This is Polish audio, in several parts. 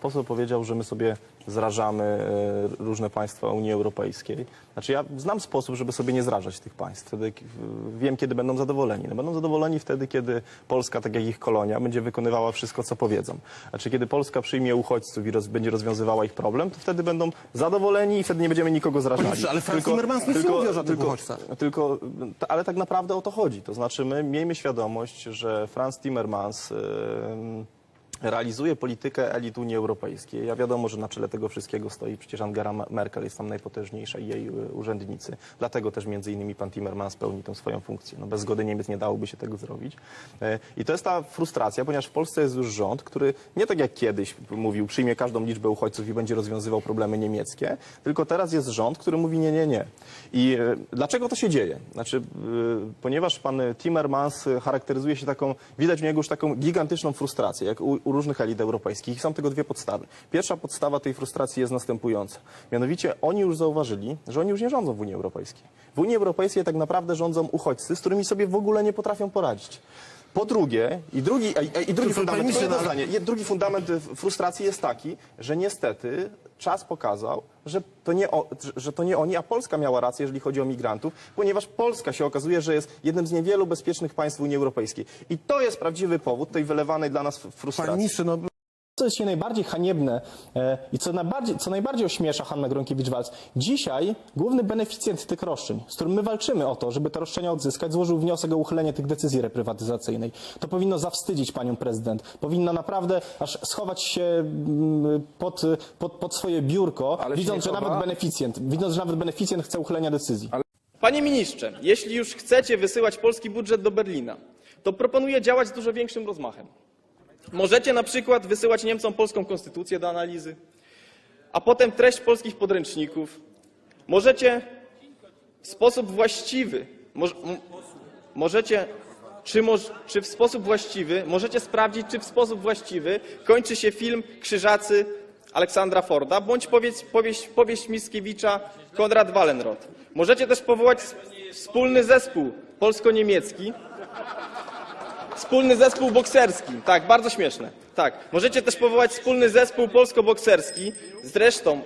Poseł powiedział, że my sobie zrażamy e, różne państwa Unii Europejskiej. Znaczy ja znam sposób, żeby sobie nie zrażać tych państw. Wtedy wiem, kiedy będą zadowoleni. No, będą zadowoleni wtedy, kiedy Polska, tak jak ich kolonia, będzie wykonywała wszystko, co powiedzą. Znaczy kiedy Polska przyjmie uchodźców i roz, będzie rozwiązywała ich problem, to wtedy będą zadowoleni i wtedy nie będziemy nikogo zrażali. Ale Franz Timmermans nie mówi o żadnych tylko, tylko, ale tak naprawdę o to chodzi. To znaczy my miejmy świadomość, że Franz Timmermans em, realizuje politykę elit Unii Europejskiej. Ja wiadomo, że na czele tego wszystkiego stoi przecież Angela Merkel, jest tam najpotężniejsza i jej y, urzędnicy. Dlatego też między innymi pan Timmermans pełni tę swoją funkcję. No, bez zgody Niemiec nie dałoby się tego zrobić. E, I to jest ta frustracja, ponieważ w Polsce jest już rząd, który nie tak jak kiedyś mówił, przyjmie każdą liczbę uchodźców i będzie rozwiązywał problemy niemieckie, tylko teraz jest rząd, który mówi nie, nie, nie. I e, dlaczego to się dzieje? Znaczy, y, ponieważ pan Timmermans charakteryzuje się taką, widać w niego już taką gigantyczną frustrację, jak u, u różnych elit europejskich. Są tego dwie podstawy. Pierwsza podstawa tej frustracji jest następująca. Mianowicie oni już zauważyli, że oni już nie rządzą w Unii Europejskiej. W Unii Europejskiej tak naprawdę rządzą uchodźcy, z którymi sobie w ogóle nie potrafią poradzić. Po drugie, i drugi, a- a- i drugi To fundament, jedno no zdanie, Je- drugi fundament y, frustracji jest taki, że niestety czas pokazał, że to, nie o, że to nie oni, a Polska miała rację, jeżeli chodzi o migrantów, ponieważ Polska się okazuje, że jest jednym z niewielu bezpiecznych państw Unii Europejskiej. I to jest prawdziwy powód tej wylewanej dla nas f- Panie frustracji. ministrze, no Co jest dzisiaj najbardziej haniebne e, i co najbardziej, co najbardziej ośmiesza Hanna Gronkiewicz-Waltz, dzisiaj główny beneficjent tych roszczeń, z którym my walczymy o to, żeby te roszczenia odzyskać, złożył wniosek o uchylenie tych decyzji reprywatyzacyjnej. To powinno zawstydzić panią prezydent. Powinna naprawdę aż schować się mm, pod, pod, pod swoje biurko, Ale się widząc, że nawet beneficjent, widząc, że nawet beneficjent chce uchylenia decyzji. Panie ministrze, jeśli już chcecie wysyłać polski budżet do Berlina, to proponuję działać z dużo większym rozmachem. Możecie na przykład wysyłać Niemcom polską konstytucję do analizy, a potem treść polskich podręczników. Możecie w sposób właściwy, moż, możecie, czy, moż, czy w sposób właściwy, możecie sprawdzić, czy w sposób właściwy kończy się film Krzyżacy Aleksandra Forda, bądź powieść, powieść, powieść Mickiewicza Konrad Wallenrod. Możecie też powołać wspólny zespół polsko-niemiecki, Wspólny zespół bokserski. Tak, bardzo śmieszne. Tak. Możecie też powołać wspólny zespół polsko-bokserski. Zresztą,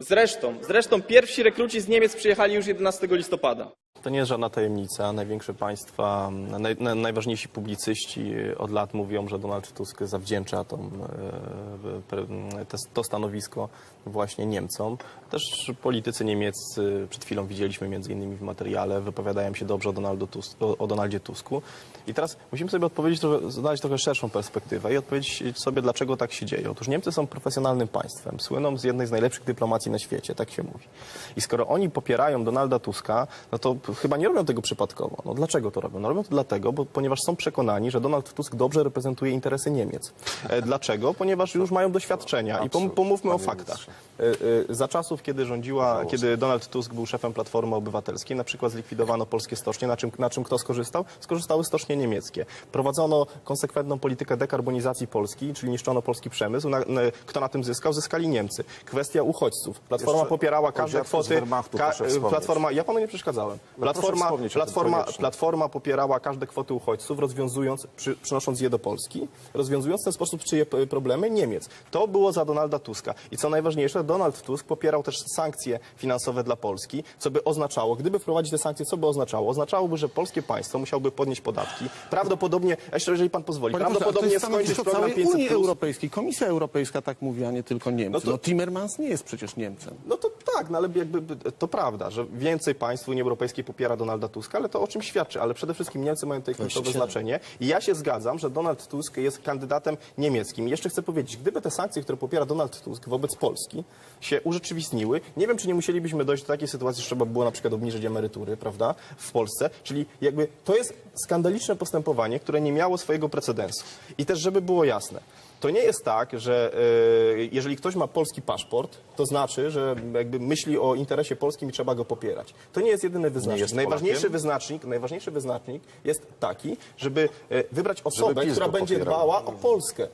zresztą, zresztą pierwsi rekruci z Niemiec przyjechali już 11 listopada. To nie jest żadna tajemnica. Największe państwa, naj, na, najważniejsi publicyści od lat mówią, że Donald Tusk zawdzięcza tą, e, to stanowisko właśnie Niemcom. Też politycy niemieccy, przed chwilą widzieliśmy między innymi w materiale, wypowiadają się dobrze o, Tusk, o, Donaldzie Tusku. I teraz musimy sobie odpowiedzieć, znaleźć trochę szerszą perspektywę i odpowiedzieć sobie, dlaczego tak się dzieje. Otóż Niemcy są profesjonalnym państwem, słyną z jednej z najlepszych dyplomacji na świecie, tak się mówi. I skoro oni popierają Donalda Tuska, no to chyba nie robią tego przypadkowo. No dlaczego to robią? No robią to dlatego, bo, ponieważ są przekonani, że Donald Tusk dobrze reprezentuje interesy Niemiec. E, dlaczego? Ponieważ już mają doświadczenia. I pom, pomówmy o faktach. E, e, Za czasów, kiedy rządziła, kiedy Donald Tusk był szefem Platformy Obywatelskiej, na przykład zlikwidowano polskie stocznie. Na czym, na czym kto skorzystał? Skorzystały stocznie niemieckie. Prowadzono konsekwentną politykę dekarbonizacji Polski, czyli niszczono polski przemysł. Na, na, kto na tym zyskał? Zyskali Niemcy. Kwestia uchodźców. Platforma Jeszcze popierała każde kwoty. Wspomnieć. platforma, ja panu nie przeszkadzałem. Proszę Platforma, platforma, platforma popierała każde kwoty uchodźców, rozwiązując, przy, przynosząc je do Polski, rozwiązując w ten sposób czyje problemy Niemiec. To było za Donalda Tuska. I co najważniejsze, Donald Tusk popierał też sankcje finansowe dla Polski, co by oznaczało, gdyby wprowadzić te sankcje, co by oznaczało? Oznaczałoby, że polskie państwo musiałoby podnieść podatki. Prawdopodobnie, jeszcze jeżeli pan pozwoli, Panie to prawdopodobnie jest skończyć program całej 500+. Unii Europejskiej. Komisja Europejska tak mówi, a nie tylko Niemcy. No No, to- Timmermans nie jest przecież Niemcem. No to tak, no ale jakby to prawda, że więcej państw Unii Europejskiej popiera Donalda Tuska, ale to o czym świadczy? Ale przede wszystkim Niemcy mają tutaj kluczowe znaczenie i ja się zgadzam, że Donald Tusk jest kandydatem niemieckim. I jeszcze chcę powiedzieć, gdyby te sankcje, które popiera Donald Tusk wobec Polski się urzeczywistniły, nie wiem, czy nie musielibyśmy dojść do takiej sytuacji, że trzeba było na przykład obniżyć emerytury, prawda, w Polsce, czyli jakby to jest skandaliczne postępowanie, które nie miało swojego precedensu. I też, żeby było jasne, to nie jest tak, że e, jeżeli ktoś ma polski paszport, to znaczy, że jakby myśli o interesie polskim i trzeba go popierać. To nie jest jedyny wyznacznik. jest najważniejszy Polakiem? wyznacznik, najważniejszy wyznacznik jest taki, żeby e, wybrać osobę, PiS która go będzie popierał. dbała o Polskę.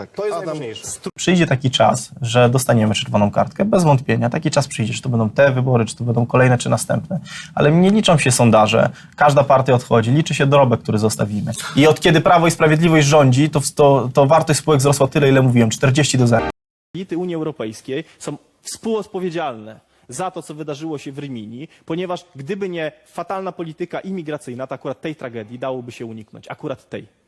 Tak. To jest Adam, najważniejsze. Przyjdzie taki czas, że dostaniemy czerwoną kartkę, bez wątpienia. Taki czas przyjdzie, czy to będą te wybory, czy to będą kolejne, czy następne. Ale nie liczą się sondaże. Każda partia odchodzi, liczy się dorobek, który zostawimy. I od kiedy Prawo i Sprawiedliwość rządzi, to, to, to wartość spółek wzrosła tyle, ile mówiłem, 40 do 0. elity Unii Europejskiej są współodpowiedzialne za to, co wydarzyło się w Ryminii, ponieważ gdyby nie fatalna polityka imigracyjna, to akurat tej tragedii dałoby się uniknąć. Akurat tej.